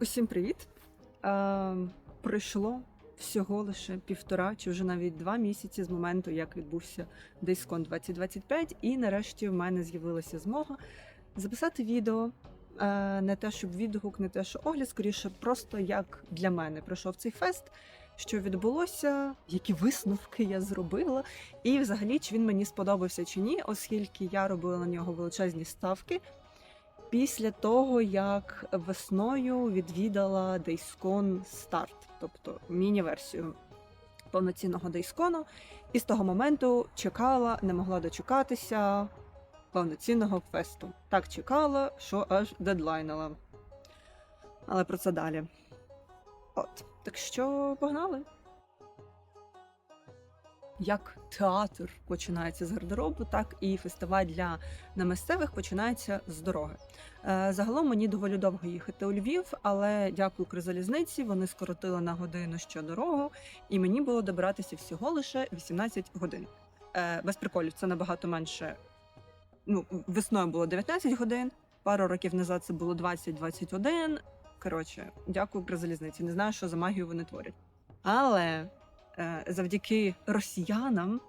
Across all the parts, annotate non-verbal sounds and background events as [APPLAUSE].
Усім привіт! Е, пройшло всього лише півтора чи вже навіть два місяці з моменту, як відбувся DaySCon 2025, і нарешті в мене з'явилася змога записати відео. Е, не те, щоб відгук, не те, що огляд, скоріше, просто як для мене пройшов цей фест, що відбулося, які висновки я зробила, і взагалі чи він мені сподобався чи ні, оскільки я робила на нього величезні ставки. Після того, як весною відвідала DaySCon Start, тобто міні-версію повноцінного DaySCon, і з того моменту чекала, не могла дочекатися повноцінного фесту. Так чекала, що аж дедлайнила. Але про це далі. От, так що погнали. Як театр починається з гардеробу, так і фестиваль для немісцевих починається з дороги. Е, Загалом мені доволі довго їхати у Львів, але дякую Укрзалізниці, вони скоротили на годину ще дорогу, і мені було добиратися всього лише 18 годин. Е, Без приколів, це набагато менше. Ну, весною було 19 годин, пару років назад це було 20-21. Коротше, дякую Укрзалізниці. Не знаю, що за магію вони творять. Але завдяки росіянам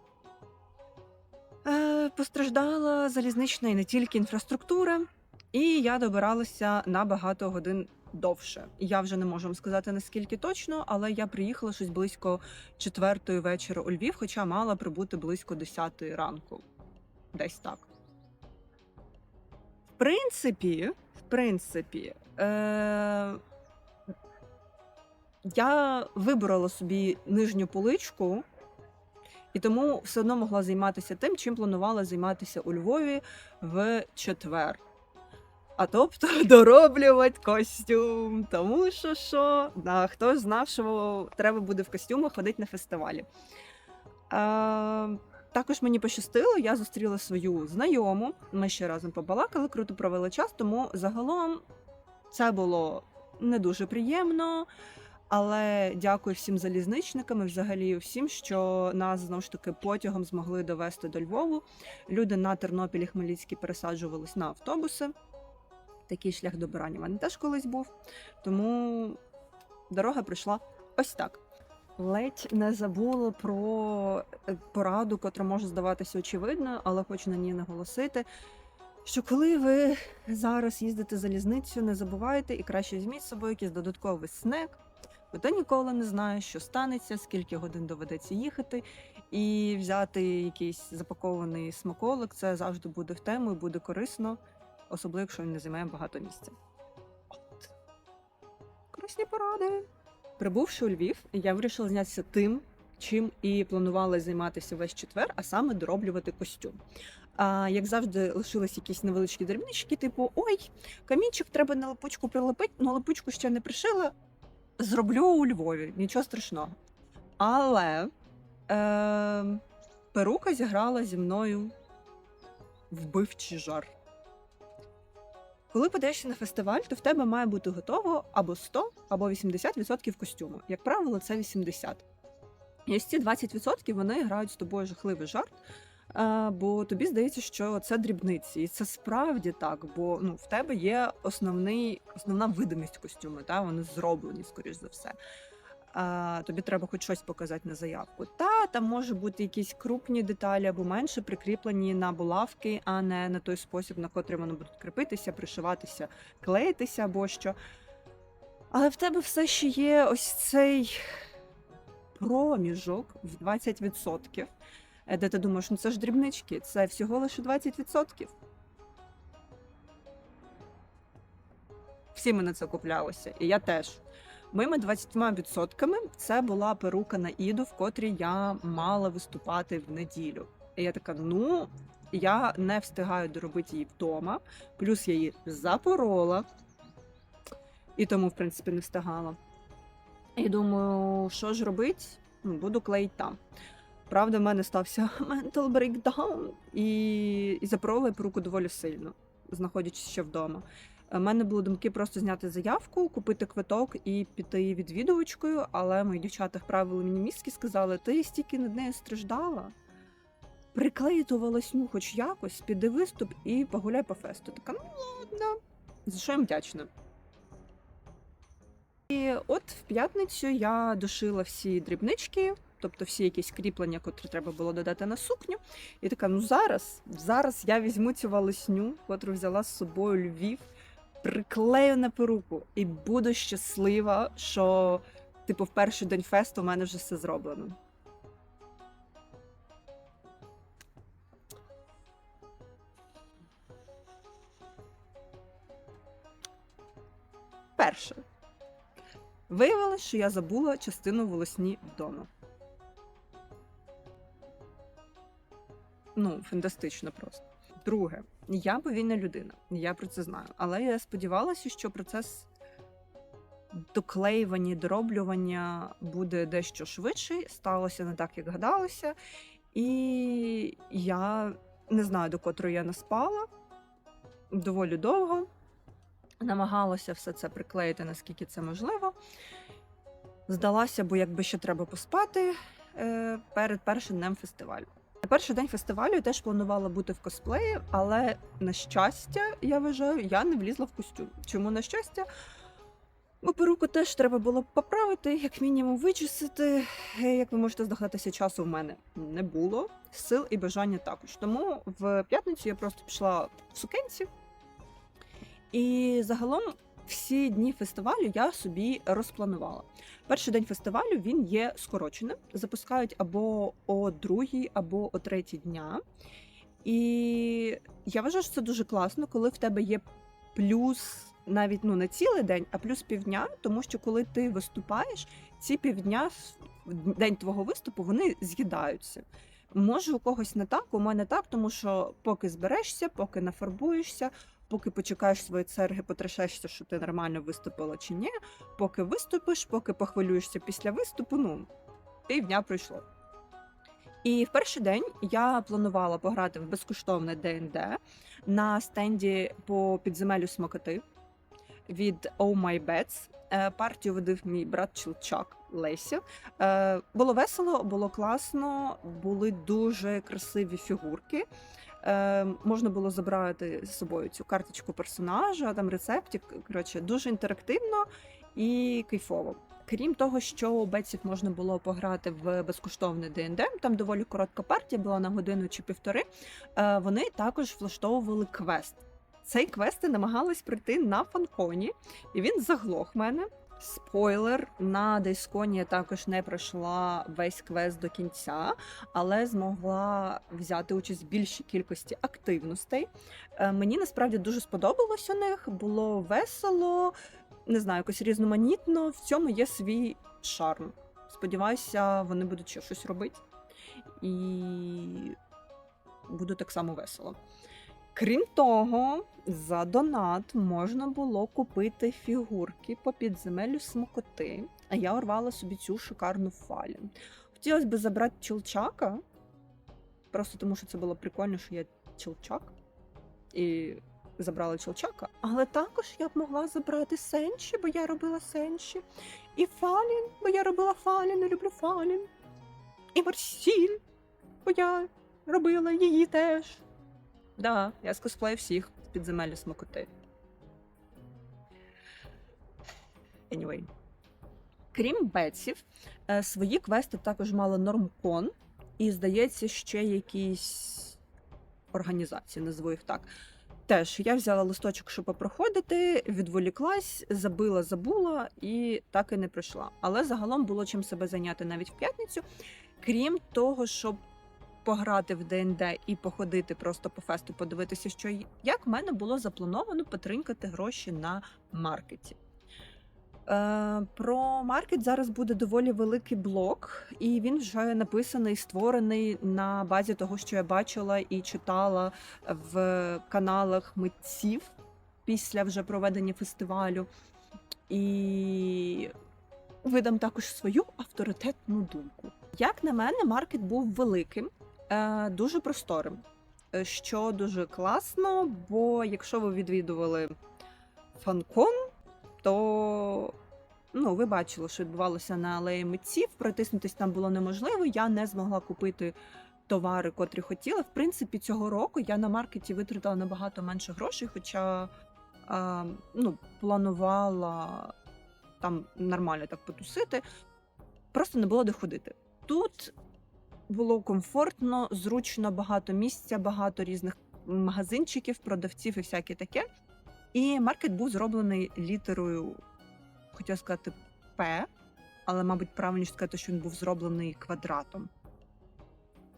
е, постраждала залізнична і не тільки інфраструктура, і я добиралася на багато годин довше. Я вже не можу вам сказати наскільки точно, але я приїхала щось близько четвертої вечора у Львів, хоча мала прибути близько 10 ранку. Десь так. В принципі, в принципі, е- я вибрала собі нижню поличку, і тому все одно могла займатися тим, чим планувала займатися у Львові в четвер. А тобто [LAUGHS] дороблювати костюм. Тому що що, да, хто знав, що треба буде в костюмах ходити на фестивалі. А, також мені пощастило, я зустріла свою знайому. Ми ще разом побалакали, круто провели час, тому загалом це було не дуже приємно. Але дякую всім залізничникам і взагалі всім, що нас знову ж таки потягом змогли довести до Львову. Люди на Тернопілі Хмельницький пересаджувались на автобуси. Такий шлях добирання в мене теж колись був. Тому дорога пройшла ось так. Ледь не забула про е, пораду, котра може здаватися очевидною, але хочу на ній наголосити. Що коли ви зараз їздите залізницю, не забувайте і краще візьміть з собою якийсь додатковий снек, бо ти ніколи не знаєш, що станеться, скільки годин доведеться їхати, і взяти якийсь запакований смаколик, це завжди буде в тему і буде корисно, особливо якщо він не займає багато місця. От. Корисні поради. Прибувши у Львів, я вирішила зайнятися тим, чим і планувала займатися весь четвер, а саме дороблювати костюм. А як завжди, лишились якісь невеличкі дрібнички, типу: ой, камінчик треба на липучку прилепити, але липучку ще не пришила. Зроблю у Львові, нічого страшного. Але е, перука зіграла зі мною вбивчий жар. Коли подаєшся на фестиваль, то в тебе має бути готово або 100, або 80% костюму. Як правило, це 80%. І ось ці 20% вони грають з тобою жахливий жарт. Е, Бо тобі здається, що це дрібниці, і це справді так. Бо ну в тебе є основний, основна видимість костюму, та вони зроблені, скоріш за все. А, тобі треба хоч щось показати на заявку. Та там може бути якісь крупні деталі або менше прикріплені на булавки, а не на той спосіб, на котрий вони будуть кріпитися, пришиватися, клеїтися або що. Але в тебе все ще є ось цей проміжок в 20%, е, де ти думаєш, ну це ж дрібнички, це всього лише 20%. Всі ми на це куплялися, і я теж. Моїми 20% це була перука на іду, в котрій я мала виступати в неділю. І я така: ну, я не встигаю доробити її вдома, плюс я її запорола, і тому, в принципі, не встигала. І думаю, що ж робити? Ну, буду клеїти там. Правда, в мене стався [LAUGHS] mental breakdown, і, і запорола я доволі сильно, знаходячись ще вдома. У мене були думки просто зняти заявку, купити квиток і піти відвідувачкою, але мої дівчата вправили мені мізки, сказали, ти стільки над нею страждала. Приклеї ту хоч якось, піди виступ і погуляй по фесту. Така, ну ладно. За що їм вдячна. І от в п'ятницю я дошила всі дрібнички, тобто всі якісь кріплення, котрі треба було додати на сукню. І така: ну зараз, зараз я візьму цю валесню, котру взяла з собою Львів, приклею на перуку і буду щаслива, що, типу, в перший день фесту у мене вже все зроблено. Перше. Виявилось, що я забула частину волосні вдома. Ну, фантастично просто. Друге, я повільна людина, я про це знаю. Але я сподівалася, що процес доклеювання, дороблювання буде дещо швидший. Сталося не так, як гадалося. І я не знаю, до котрої я не спала доволі довго. Намагалася все це приклеїти, наскільки це можливо. Здалася, бо якби ще треба поспати е, перед першим днем фестивалю. На перший день фестивалю теж планувала бути в косплеї, але на щастя, я вважаю, я не влізла в костюм. Чому на щастя? Бо перуку теж треба було поправити, як мінімум вичистити. Е, Як ви можете здогадатися, часу в мене не було, сил і бажання також. Тому в п'ятницю я просто пішла в сукенці. І загалом всі дні фестивалю я собі розпланувала. Перший день фестивалю він є скороченим. Запускають або о другій, або о третій дня. І я вважаю, що це дуже класно, коли в тебе є плюс навіть ну не цілий день, а плюс півдня, тому що коли ти виступаєш, ці півдня день твого виступу вони з'їдаються. Може, у когось не так, у мене так, тому що поки зберешся, поки нафарбуєшся, поки почекаєш свої черги, потрясешся, що ти нормально виступила чи ні, поки виступиш, поки похвилюєшся після виступу, ну, півдня пройшло. І в перший день я планувала пограти в безкоштовне ДНД на стенді по підземелю смокоти від Oh My Bets. Е, Партію водив мій брат Чилчак Леся. Е, Було весело, було класно, були дуже красиві фігурки. Е, можна було забрати з собою цю карточку персонажа, там рецептик. Коротше, дуже інтерактивно і кайфово. Крім того, що у бетсів можна було пограти в безкоштовний ДНД, там доволі коротка партія була на годину чи півтори. е, Вони також влаштовували квест. Цей квест намагались пройти на фанконі, і він заглох мене. Спойлер, на Дейсконі я також не пройшла весь квест до кінця, але змогла взяти участь в більшій кількості активностей. Е, Мені насправді дуже сподобалось у них, було весело, не знаю, якось різноманітно. В цьому є свій шарм. Сподіваюся, вони будуть щось робити. І буде так само весело. Крім того, за донат можна було купити фігурки по підземелю смокоти, а я урвала собі цю шикарну фалі. Хотілося б забрати чолчака, просто тому що це було прикольно, що я чолчак. І забрала чолчака. Але також я б могла забрати сенші, бо я робила сенші. І фалін, бо я робила фалін, і люблю фалін. І Марсіль, бо я робила її теж. Да, я скосплею всіх з підземелля смокоти. Anyway. Крім бетсів, е, свої квести також мали нормкон, і, здається, ще якісь організації, назву їх так. Теж я взяла листочок, щоб попроходити, відволіклась, забила, забула і так і не пройшла. Але загалом було чим себе зайняти навіть в п'ятницю. Крім того, щоб пограти в ДНД і походити просто по фесту, подивитися, що як в мене було заплановано потринкати гроші на маркеті. Е, про маркет зараз буде доволі великий блок, і він вже написаний, створений на базі того, що я бачила і читала в каналах митців після вже проведення фестивалю. І видам також свою авторитетну думку. Як на мене, маркет був великим, дуже просторим, е, що дуже класно, бо якщо ви відвідували фанкон, то ну, ви бачили, що відбувалося на алеї митців. Протиснутись там було неможливо. Я не змогла купити товари, котрі хотіла. В принципі, цього року я на маркеті витратила набагато менше грошей, хоча е, ну, планувала там нормально так потусити. Просто не було де ходити. Тут було комфортно, зручно, багато місця, багато різних магазинчиків, продавців і всяке таке. І маркет був зроблений літерою, хотіла сказати, П, але, мабуть, правильніше сказати, що він був зроблений квадратом.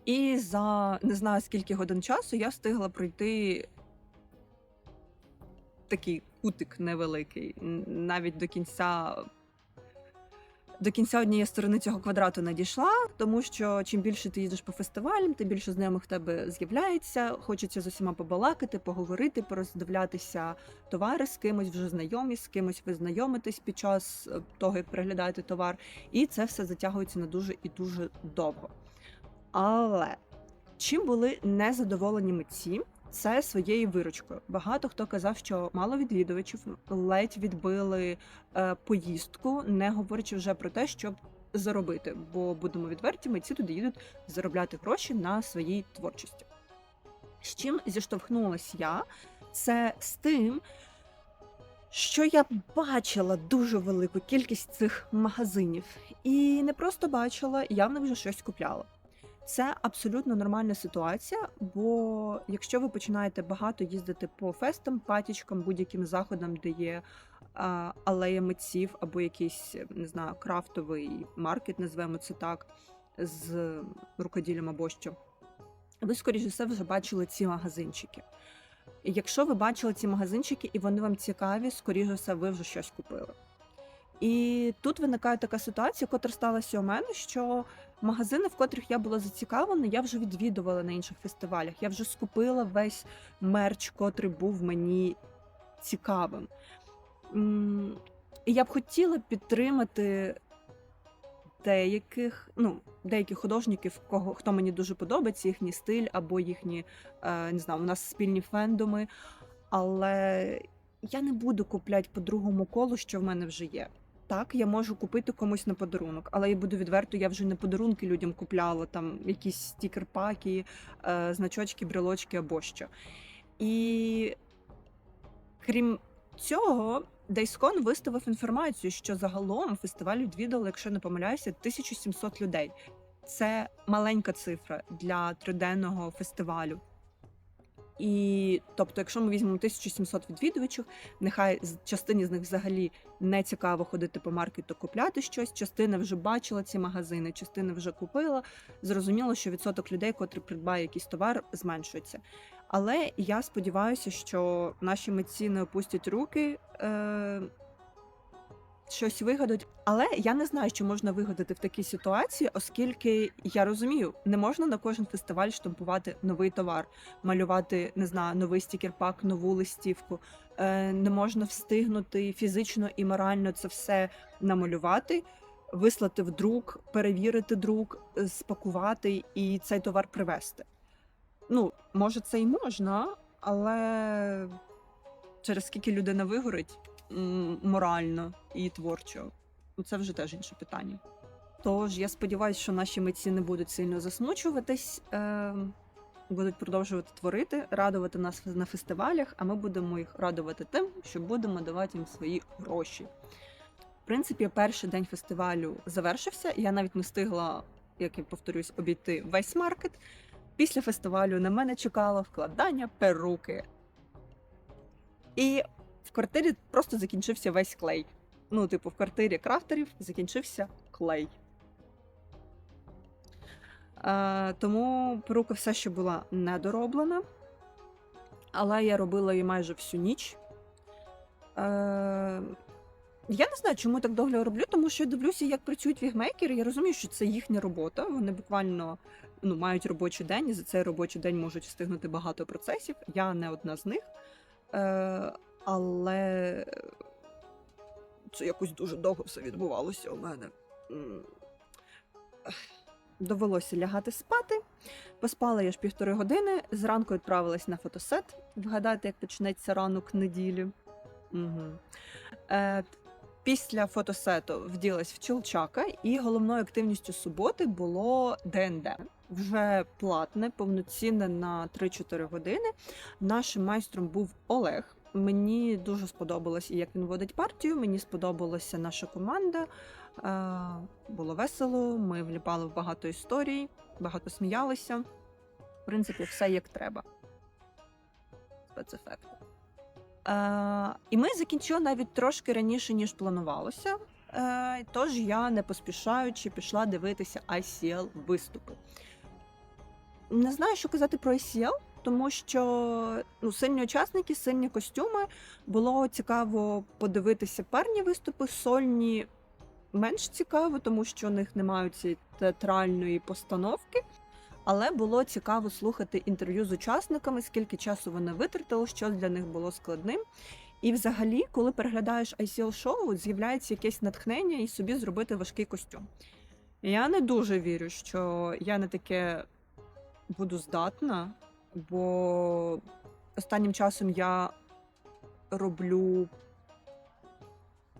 І за не знаю скільки годин часу я встигла пройти такий кутик невеликий, навіть до кінця. До кінця однієї сторони цього квадрату не дійшла, тому що чим більше ти їздиш по фестивалям, тим більше знайомих в тебе з'являється. Хочеться з усіма побалакати, поговорити, пороздивлятися товари з кимось, вже знайомі, з кимось ви знайомитесь під час е, того, як переглядаєте товар, і це все затягується на дуже і дуже довго. Але чим були незадоволені митці, це своєю виручкою. Багато хто казав, що мало відвідувачів ледь відбили е, поїздку, не говорячи вже про те, щоб заробити. Бо будемо відверті, митці туди їдуть заробляти гроші на своїй творчості. З чим зіштовхнулася я, це з тим, що я бачила дуже велику кількість цих магазинів, і не просто бачила, явно вже щось купляла. Це абсолютно нормальна ситуація, бо якщо ви починаєте багато їздити по фестам, патічкам, будь-яким заходам, де є алея митців або якийсь не знаю, крафтовий маркет, назвемо це так, з рукоділлям або що, ви, скоріш за все, вже бачили ці магазинчики. Якщо ви бачили ці магазинчики і вони вам цікаві, скоріш за все, ви вже щось купили. І тут виникає така ситуація, котра сталася у мене, що магазини, в котрих я була зацікавлена, я вже відвідувала на інших фестивалях. Я вже скупила весь мерч, котрий був мені цікавим. І я б хотіла підтримати деяких, ну, деяких художників, кого хто мені дуже подобається, їхній стиль або їхні, е, не знаю, у нас спільні фендоми. Але я не буду купляти по другому колу, що в мене вже є. Так, я можу купити комусь на подарунок, але я буду відверто, я вже не подарунки людям купляла, там якісь стікер-паки, е, значочки, брелочки або що. І крім цього, Дайскон виставив інформацію, що загалом фестиваль відвідало, якщо не помиляюся, 1700 людей. Це маленька цифра для триденного фестивалю. І тобто, якщо ми візьмемо 1700 відвідувачів, нехай частині з них взагалі не цікаво ходити по маркету купляти щось. Частина вже бачила ці магазини, частина вже купила. Зрозуміло, що відсоток людей, котрі придбає якийсь товар, зменшується. Але я сподіваюся, що наші митці не опустять руки. Е- Щось вигадають, але я не знаю, що можна вигадати в такій ситуації, оскільки я розумію, не можна на кожен фестиваль штампувати новий товар, малювати не знаю, новий стікер-пак, нову листівку. Е, не можна встигнути фізично і морально це все намалювати, вислати в друк, перевірити друк, е, спакувати і цей товар привезти. Ну, може, це і можна, але через скільки людина вигорить морально і творчо, ну, це вже теж інше питання. Тож я сподіваюся, що наші митці не будуть сильно засмучуватись, е, будуть продовжувати творити, радувати нас на фестивалях, а ми будемо їх радувати тим, що будемо давати їм свої гроші. В принципі, перший день фестивалю завершився. Я навіть не встигла, як я повторюсь, обійти весь маркет. Після фестивалю на мене чекало вкладання перуки. І в квартирі просто закінчився весь клей. Ну, типу, в квартирі крафтерів закінчився клей. Е, тому перука все ще була недороблена. Але я робила її майже всю ніч. Е, я не знаю, чому так довго роблю, тому що я дивлюся, як працюють вігмейкери. Я розумію, що це їхня робота. Вони буквально ну, мають робочий день, і за цей робочий день можуть встигнути багато процесів. Я не одна з них. Е, але це якось дуже довго все відбувалося у мене. Довелося лягати спати. Поспала я ж півтори години. Зранку відправилась на фотосет. Вгадати, як почнеться ранок неділі. Угу. Е, після фотосету вділась в чолчака, і головною активністю суботи було ДНД. Вже платне, повноцінне на 3-4 години. Нашим майстром був Олег. Мені дуже сподобалось, як він водить партію. Мені сподобалася наша команда. Е, Було весело. Ми вліпали в багато історій, багато сміялися. В принципі, все як треба. Спецефекти. Е, і ми закінчили навіть трошки раніше, ніж планувалося. Е, тож я, не поспішаючи, пішла дивитися ICL виступи. Не знаю, що казати про ICL, тому що ну, сильні учасники, сильні костюми. Було цікаво подивитися парні виступи, сольні менш цікаво, тому що у них немає цієї театральної постановки. Але було цікаво слухати інтерв'ю з учасниками, скільки часу вони витратили, що для них було складним. І взагалі, коли переглядаєш ICL шоу, з'являється якесь натхнення і собі зробити важкий костюм. Я не дуже вірю, що я на таке буду здатна, бо останнім часом я роблю,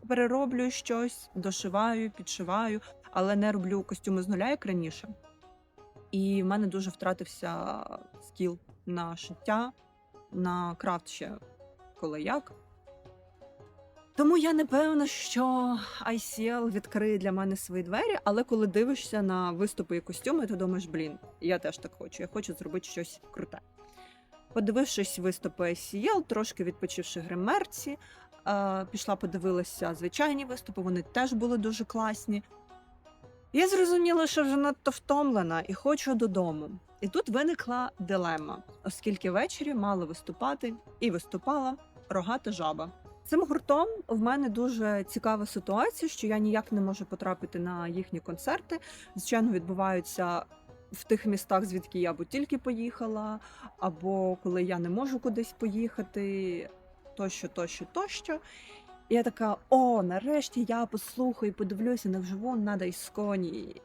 перероблю щось, дошиваю, підшиваю, але не роблю костюми з нуля, як раніше. І в мене дуже втратився скіл на шиття, на крафт ще коли як. Тому я не певна, що ICL відкриє для мене свої двері, але коли дивишся на виступи і костюми, ти думаєш, блін, я теж так хочу, я хочу зробити щось круте. Подивившись виступи ICL, трошки відпочивши гримерці, е, пішла, подивилася звичайні виступи, вони теж були дуже класні. Я зрозуміла, що вже надто втомлена і хочу додому. І тут виникла дилема, оскільки ввечері мала виступати і виступала рогата жаба. Цим гуртом в мене дуже цікава ситуація, що я ніяк не можу потрапити на їхні концерти. Звичайно, відбуваються в тих містах, звідки я або тільки поїхала, або коли я не можу кудись поїхати, тощо, тощо, тощо. І я така: о, нарешті я послухаю, подивлюся навживу на Дайсконі.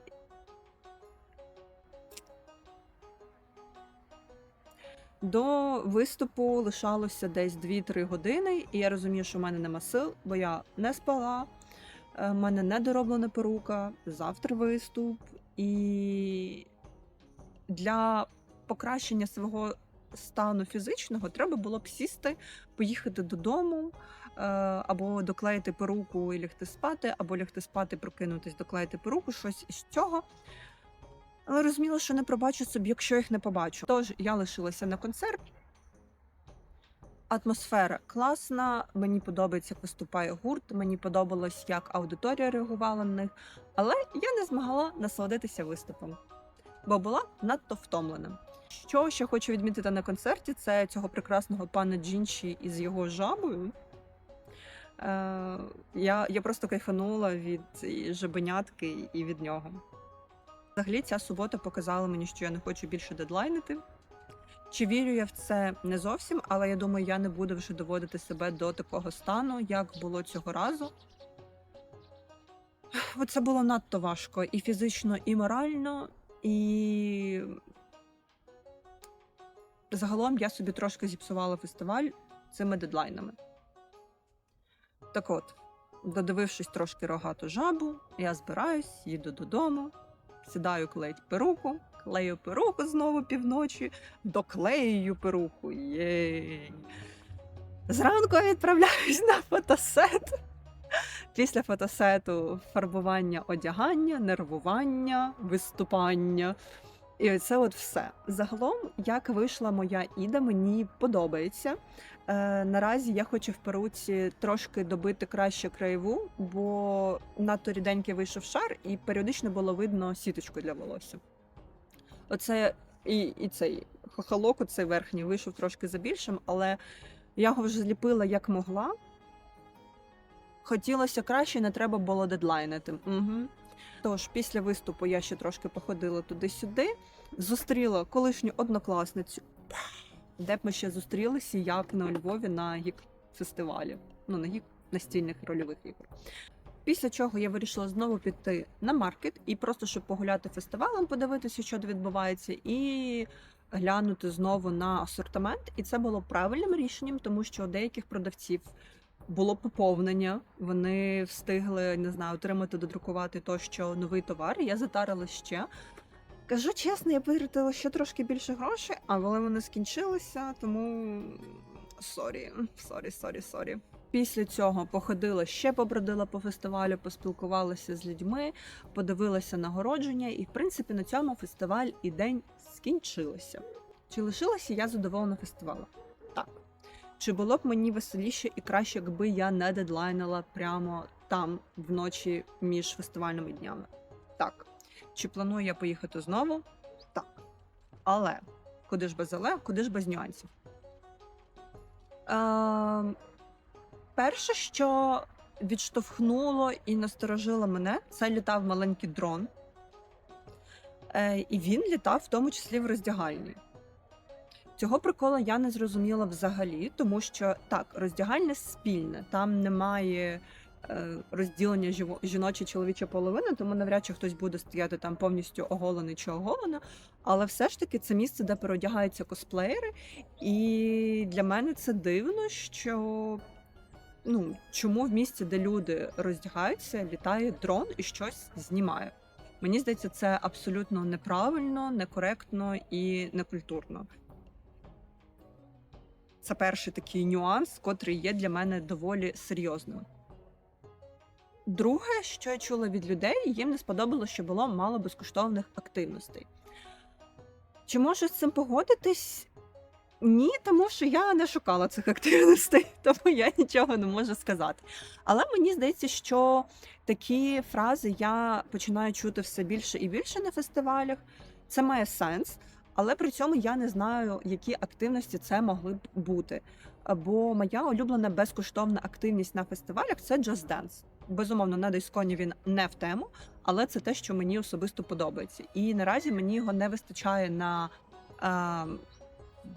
До виступу лишалося десь 2-3 години, і я розумію, що в мене нема сил, бо я не спала, е, в мене недороблена перука, завтра виступ. І для покращення свого стану фізичного треба було б сісти, поїхати додому, е, або доклеїти перуку і лягти спати, або лягти спати, прокинутись, доклеїти перуку, щось із цього. Але розуміла, що не пробачу собі, якщо їх не побачу. Тож я лишилася на концерт. Атмосфера класна, мені подобається, як виступає гурт, мені подобалось, як аудиторія реагувала на них, але я не змогла насолодитися виступом, бо була надто втомлена. Що ще хочу відмітити на концерті, це цього прекрасного пана Джінші із його жабою. Е, я, я просто кайфанула від жабенятки і від нього. Взагалі, ця субота показала мені, що я не хочу більше дедлайнити. Чи вірю я в це не зовсім, але я думаю, я не буду вже доводити себе до такого стану, як було цього разу. Бо це було надто важко і фізично, і морально, і загалом я собі трошки зіпсувала фестиваль цими дедлайнами. Так от, додивившись трошки рогату жабу, я збираюсь, їду додому, сідаю клеїть перуку, клею перуку знову півночі, доклеюю перуку. Єй. Зранку я відправляюсь на фотосет. Після фотосету фарбування одягання, нервування, виступання. І це от все. Загалом, як вийшла моя іда, мені подобається. Е, наразі я хочу в перуці трошки добити краще краєву, бо надто ріденький вийшов шар, і періодично було видно сіточку для волосся. Оце і, і цей хохолок, оцей верхній, вийшов трошки забільшим, але я його вже зліпила як могла. Хотілося краще, не треба було дедлайнити. Угу. Тож, після виступу я ще трошки походила туди-сюди, зустріла колишню однокласницю, де б ми ще зустрілися, як на Львові на гік фестивалі, ну на гік настільних рольових ігор. Після чого я вирішила знову піти на маркет і просто щоб погуляти фестивалем, подивитися, що відбувається, і глянути знову на асортимент. І це було правильним рішенням, тому що у деяких продавців було поповнення. Вони встигли не знаю, отримати, додрукувати тощо новий товар. Я затарила ще. Кажу чесно, я витратила ще трошки більше грошей, але вони скінчилися, тому сорі, сорі, сорі, сорі. Після цього походила ще побродила по фестивалю, поспілкувалася з людьми, подивилася нагородження, і в принципі на цьому фестиваль і день скінчилися. Чи лишилася я задоволена фестивалем? Так. Чи було б мені веселіше і краще, якби я не дедлайнила прямо там вночі між фестивальними днями? Так. Чи планую я поїхати знову? Так. Але куди ж без але, куди ж без нюансів? Е, перше, що відштовхнуло і насторожило мене, це літав маленький дрон. Е, і він літав в тому числі в роздягальні. Цього прикола я не зрозуміла взагалі, тому що так, роздягальня спільне, там немає е, розділення жіноча чоловіча половина, тому навряд чи хтось буде стояти там повністю оголений чи оголена. Але все ж таки це місце, де переодягаються косплеєри, і для мене це дивно, що ну, чому в місці, де люди роздягаються, літає дрон і щось знімає. Мені здається, це абсолютно неправильно, некоректно і некультурно. Це перший такий нюанс, котрий є для мене доволі серйозним. Друге, що я чула від людей, їм не сподобалося, що було мало безкоштовних активностей. Чи можу з цим погодитись? Ні, тому що я не шукала цих активностей, [LAUGHS] тому я нічого не можу сказати. Але мені здається, що такі фрази я починаю чути все більше і більше на фестивалях. Це має сенс, але при цьому я не знаю, які активності це могли б бути. Бо моя улюблена безкоштовна активність на фестивалях це Just Dance. Безумовно, на Дайсконі він не в тему, але це те, що мені особисто подобається. І наразі мені його не вистачає на е,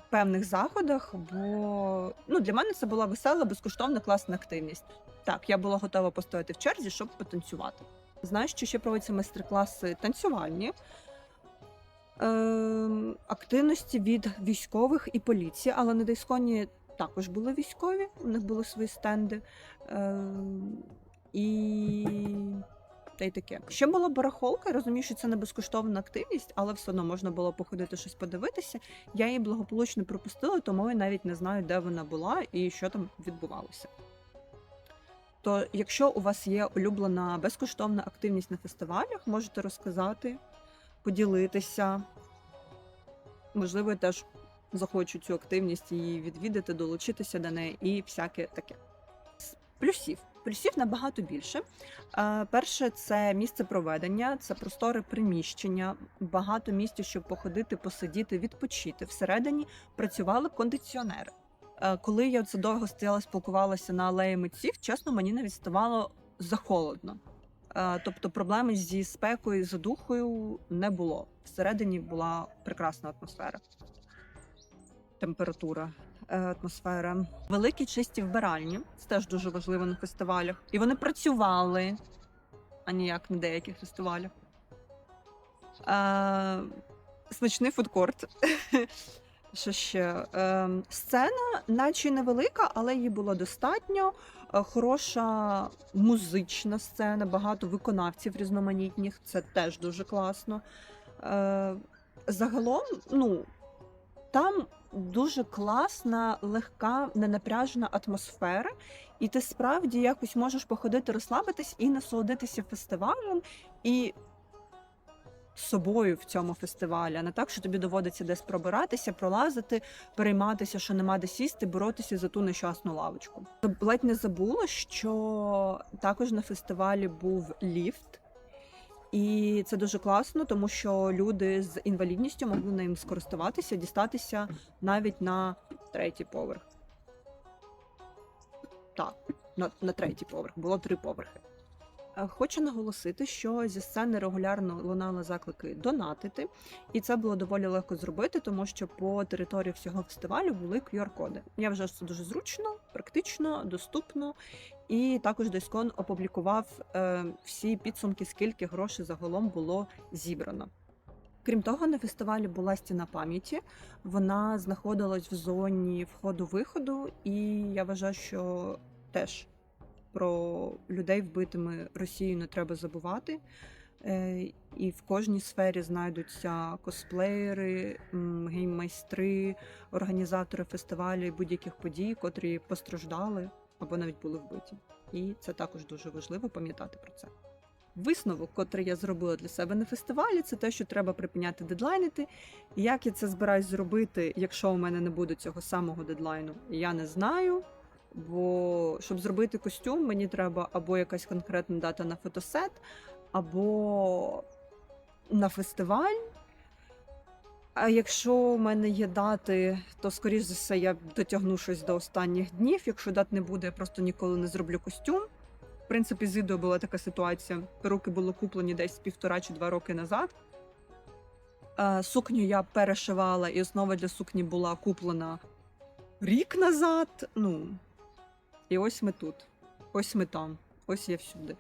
певних заходах, бо ну, для мене це була весела, безкоштовна, класна активність. Так, я була готова постояти в черзі, щоб потанцювати. Знаю, що ще проводяться майстер-класи танцювальні. Ем, активності від військових і поліції, але на Дайсконі також були військові, у них були свої стенди. Ем, і та й таке. Ще була барахолка, я розумію, що це не безкоштовна активність, але все одно можна було походити щось подивитися. Я її благополучно пропустила, тому я навіть не знаю, де вона була і що там відбувалося. То, якщо у вас є улюблена безкоштовна активність на фестивалях, можете розказати, поділитися. Можливо, теж захочу цю активність її відвідати, долучитися до неї і всяке таке. Плюсів. Плюсів набагато більше. Перше, це місце проведення, це просторе приміщення, багато місць, щоб походити, посидіти, відпочити. Всередині працювали кондиціонери. Коли я це довго стояла, спілкувалася на алеї митців, чесно, мені навіть ставало захолодно. Е, Тобто проблеми зі спекою, задухою не було. Всередині була прекрасна атмосфера, температура, е, атмосфера. Великі чисті вбиральні це теж дуже важливо на фестивалях. І вони працювали, а ніяк на деяких фестивалях. Е, Смачний фудкорт. [LAUGHS] Що ще? Е, сцена, наче невелика, але її було достатньо. Е, Хороша музична сцена, багато виконавців різноманітних. Це теж дуже класно. Е, Загалом, ну, там дуже класна, легка, ненапряжена атмосфера, і ти справді якось можеш походити, розслабитись і насолодитися фестивалем і собою в цьому фестивалі, а не так, що тобі доводиться десь пробиратися, пролазити, перейматися, що нема де сісти, боротися за ту нещасну лавочку. Ледь не забула, що також на фестивалі був ліфт. І це дуже класно, тому що люди з інвалідністю могли ним скористуватися, дістатися навіть на третій поверх. Так, на, на третій поверх, було три поверхи. Е, Хочу наголосити, що зі сцени регулярно лунали заклики донатити, і це було доволі легко зробити, тому що по території всього фестивалю були QR-коди. Я що це дуже зручно, практично, доступно. І також Дескон опублікував е, всі підсумки, скільки грошей загалом було зібрано. Крім того, на фестивалі була стіна пам'яті. Вона знаходилась в зоні входу-виходу, і я вважаю, що теж про людей, вбитими Росією, не треба забувати. Е, І в кожній сфері знайдуться косплеєри, гейммайстри, організатори фестивалів, будь-яких подій, котрі постраждали або навіть були вбиті. І це також дуже важливо пам'ятати про це. Висновок, котрий я зробила для себе на фестивалі, це те, що треба припиняти дедлайнити. Як я це збираюсь зробити, якщо у мене не буде цього самого дедлайну, я не знаю. Бо щоб зробити костюм, мені треба або якась конкретна дата на фотосет, або на фестиваль. А якщо у мене є дати, то скоріш за все я дотягну щось до останніх днів. Якщо дат не буде, я просто ніколи не зроблю костюм. В принципі, з відео була така ситуація. Перуки були куплені десь півтора чи два роки назад. Сукню я перешивала, і основа для сукні була куплена рік назад. Ну, і ось ми тут. Ось ми там. Ось я всюди.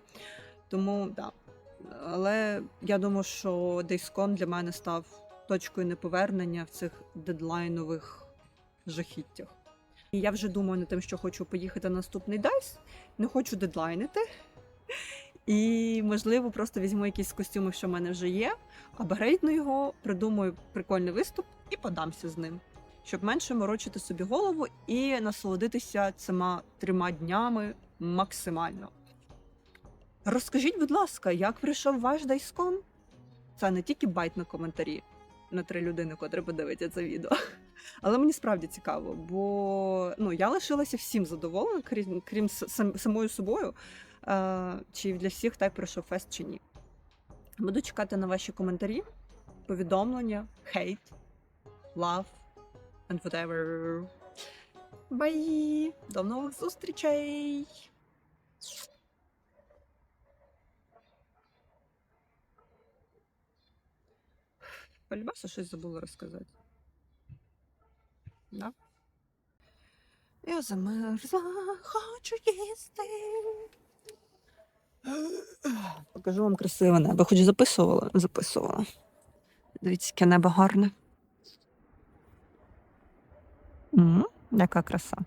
Тому, так. Да. Але я думаю, що DayScon для мене став точкою неповернення в цих дедлайнових жахіттях. І я вже думаю над тим, що хочу поїхати на наступний DICE, не хочу дедлайнити. І, можливо, просто візьму якісь костюми, що в мене вже є, апгрейдну його, придумаю прикольний виступ і подамся з ним, щоб менше морочити собі голову і насолодитися цими трьома днями максимально. Розкажіть, будь ласка, як прийшов ваш Дайскон? Це не тільки байт на коментарі на три людини, котрі подивиться це відео. [LAUGHS] Але мені справді цікаво, бо ну, я лишилася всім задоволена, крім, крім сам, самою собою, е, чи для всіх так пройшов фест чи ні. Буду чекати на ваші коментарі, повідомлення, хейт, love and whatever. Бай! До нових зустрічей! Полюбаса щось забула розказати. Да? Я замерзла, хочу їсти. Покажу вам красиве небо. Хоч записувала, записувала. Дивіться, яке небо гарне. М, Яка краса.